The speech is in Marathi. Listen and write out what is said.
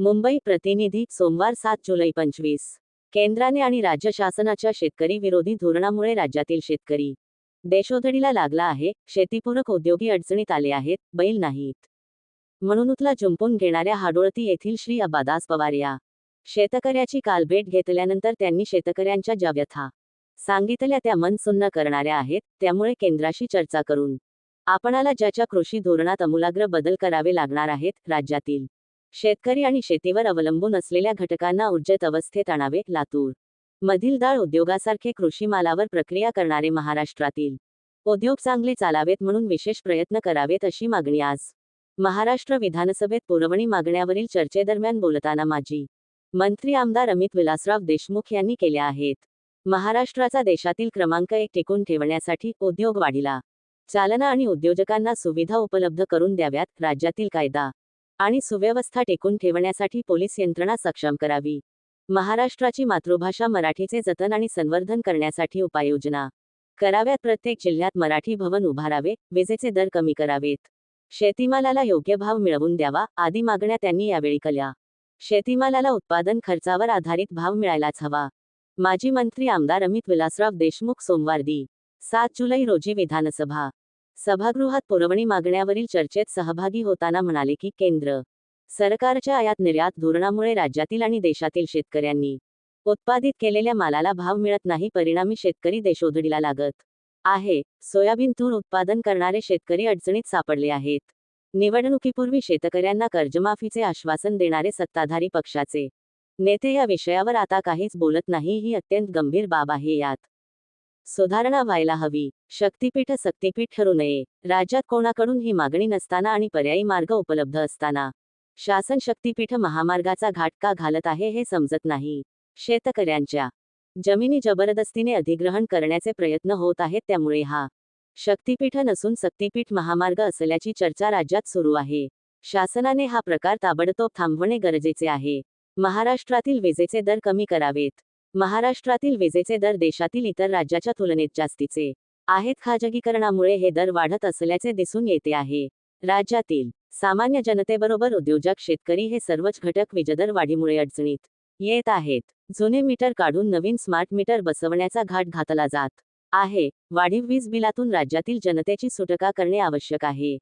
मुंबई प्रतिनिधी सोमवार सात जुलै पंचवीस. केंद्राने आणि राज्य शासनाच्या शेतकरी विरोधी धोरणामुळे राज्यातील शेतकरी देशोधडीला लागला आहे शेतीपूरक उद्योगी अडचणीत आले आहेत बैल नाहीत. म्हणून उतला जुंपून घेणाऱ्या हाडोळती येथील श्री अबादास पवार या शेतकऱ्याची काल भेट घेतल्यानंतर त्यांनी शेतकऱ्यांच्या ज्या व्यथा सांगितल्या त्या मन सुन्न करणाऱ्या आहेत त्यामुळे केंद्राशी चर्चा करून आपणाला ज्याच्या कृषी धोरणात अमूलाग्र बदल करावे लागणार आहेत राज्यातील शेतकरी आणि शेतीवर अवलंबून असलेल्या घटकांना ऊर्जेत अवस्थेत आणावे लातूर. मधील डाळ उद्योगासारखे कृषी मालावर प्रक्रिया करणारे महाराष्ट्रातील उद्योग चांगले चालावेत म्हणून विशेष प्रयत्न करावेत अशी मागणी आज महाराष्ट्र विधानसभेत पुरवणी मागण्यावरील चर्चेदरम्यान बोलताना माजी मंत्री आमदार अमित विलासराव देशमुख यांनी केल्या आहेत. महाराष्ट्राचा देशातील क्रमांक एक टिकून ठेवण्यासाठी उद्योग वाढीला चालना आणि उद्योजकांना सुविधा उपलब्ध करून द्याव्यात राज्यातील कायदा आणि सुव्यवस्था टेकून ठेवण्यासाठी पोलीस यंत्रणा सक्षम करावी. महाराष्ट्राची मातृभाषा मराठीचे जतन आणि संवर्धन करण्यासाठी उपाययोजना. कराव्यात प्रत्येक जिल्ह्यात मराठी भवन उभारावे विजेचे दर कमी करावेत. शेतीमालाला योग्य भाव मिळवून द्यावा आदी मागण्या त्यांनी यावेळी केल्या. शेतीमालाला उत्पादन खर्चावर आधारित भाव मिळायलाच हवा. माजी मंत्री आमदार अमित विलासराव देशमुख सोमवार दि. सात जुलै रोजी विधानसभा. सभागृहात पुरवणी मागण्यावरील चर्चेत सहभागी होताना म्हणाले की केंद्र सरकारच्या आयात निर्यात धोरणामुळे राज्यातील आणि देशातील शेतकऱ्यांनी उत्पादित केलेल्या मालाला भाव मिळत नाही परिणामी शेतकरी देशोधडीला लागत आहे. सोयाबीन तूर उत्पादन करणारे शेतकरी अडचणीत सापडले आहेत. निवडणुकीपूर्वी शेतकऱ्यांना कर्जमाफीचे आश्वासन देणारे सत्ताधारी पक्षाचे नेते या विषयावर आता काहीच बोलत नाही ही अत्यंत गंभीर बाब आहे यात. सुधारणा व्हायला हवी. शक्तीपीठ सक्तीपीठ ठरू नये. राज्यात कोणाकडून ही मागणी नसताना आणि पर्यायी मार्ग उपलब्ध असताना. शासन शक्तीपीठ महामार्गाचा घाट का घालत आहे हे समजत नाही. शेतकऱ्यांच्या जमिनी जबरदस्तीने अधिग्रहण करण्याचे प्रयत्न होत आहेत त्यामुळे हा शक्तीपीठ नसून सक्तीपीठ महामार्ग असल्याची चर्चा राज्यात सुरू आहे. शासनाने हा प्रकार ताबडतोब थांबवणे गरजेचे आहे. महाराष्ट्रातील विजेचे दर कमी करावेत. महाराष्ट्रातील विजेचे दर देशातील इतर राज्याच्या तुलनेत जास्तीचे आहेत. खाजगीकरणामुळे हे दर वाढत असल्याचे दिसून येते आहे. राज्यातील सामान्य जनतेबरोबर उद्योजक शेतकरी हे सर्वच घटक वीजदर वाढीमुळे अडचणीत येत आहेत. जुने मीटर काढून नवीन स्मार्ट मीटर बसवण्याचा घाट घातला जात आहे. वाढीव वीज बिलातून राज्यातील जनतेची सुटका करणे आवश्यक आहे.